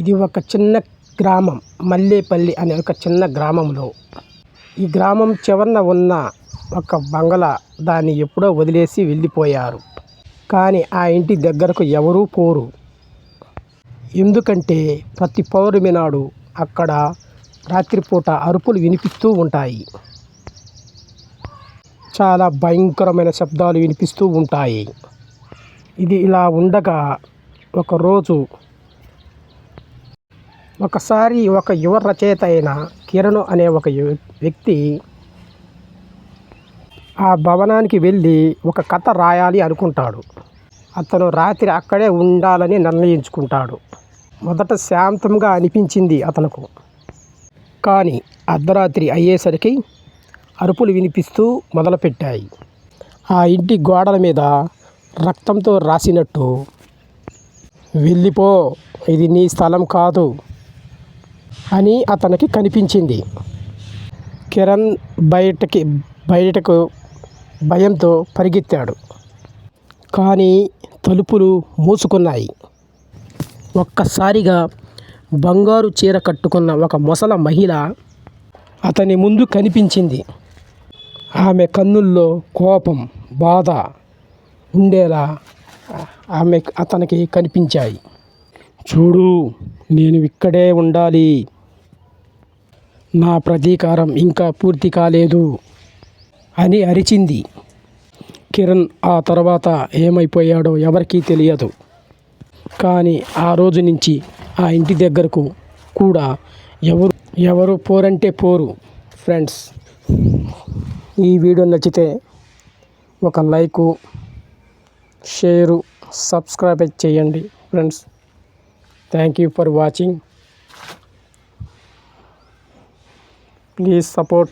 ఇది ఒక చిన్న గ్రామం మల్లేపల్లి అనే ఒక చిన్న గ్రామంలో. ఈ గ్రామం చివరన ఉన్న ఒక బంగళా దాన్ని ఎప్పుడో వదిలేసి వెళ్ళిపోయారు. కానీ ఆ ఇంటి దగ్గరకు ఎవరూ పోరు. ఎందుకంటే ప్రతి పౌర్ణమి నాడు అక్కడ రాత్రిపూట అరుపులు వినిపిస్తూ ఉంటాయి. చాలా భయంకరమైన శబ్దాలు వినిపిస్తూ ఉంటాయి. ఇది ఇలా ఉండగా ఒకరోజు ఒకసారి ఒక యువ రచయిత అయిన కిరణ్ అనే ఒక వ్యక్తి ఆ భవనానికి వెళ్ళి ఒక కథ రాయాలి అనుకుంటాడు. అతను రాత్రి అక్కడే ఉండాలని నిర్ణయించుకుంటాడు. మొదట శాంతంగా అనిపించింది అతనుకు. కానీ అర్ధరాత్రి అయ్యేసరికి అరుపులు వినిపిస్తూ మొదలుపెట్టాయి. ఆ ఇంటి గోడల మీద రక్తంతో రాసినట్టు వెళ్ళిపో ఇది నీ స్థలం కాదు. అని అతనికి కనిపించింది. కిరణ్ బయటకి బయటకు భయంతో పరిగెత్తాడు. కానీ తలుపులు మూసుకున్నాయి. ఒక్కసారిగా బంగారు చీర కట్టుకున్న ఒక మొసల మహిళ అతని ముందు కనిపించింది. ఆమె కన్నుల్లో కోపం బాధ ఉండేలా ఆమె అతనికి కనిపించాయి. చూడు నేను ఇక్కడే ఉండాలి. నా ప్రతీకారం ఇంకా పూర్తి కాలేదు అని అరిచింది. కిరణ్ ఆ తర్వాత ఏమైపోయాడో ఎవరికీ తెలియదు. కానీ ఆ రోజు నుంచి ఆ ఇంటి దగ్గరకు కూడా ఎవరు ఎవరు పోరంటే పోరు. ఫ్రెండ్స్ ఈ వీడియో నచ్చితే ఒక లైకు షేరు సబ్స్క్రైబ్ చేయండి. Friends thank you for watching. please support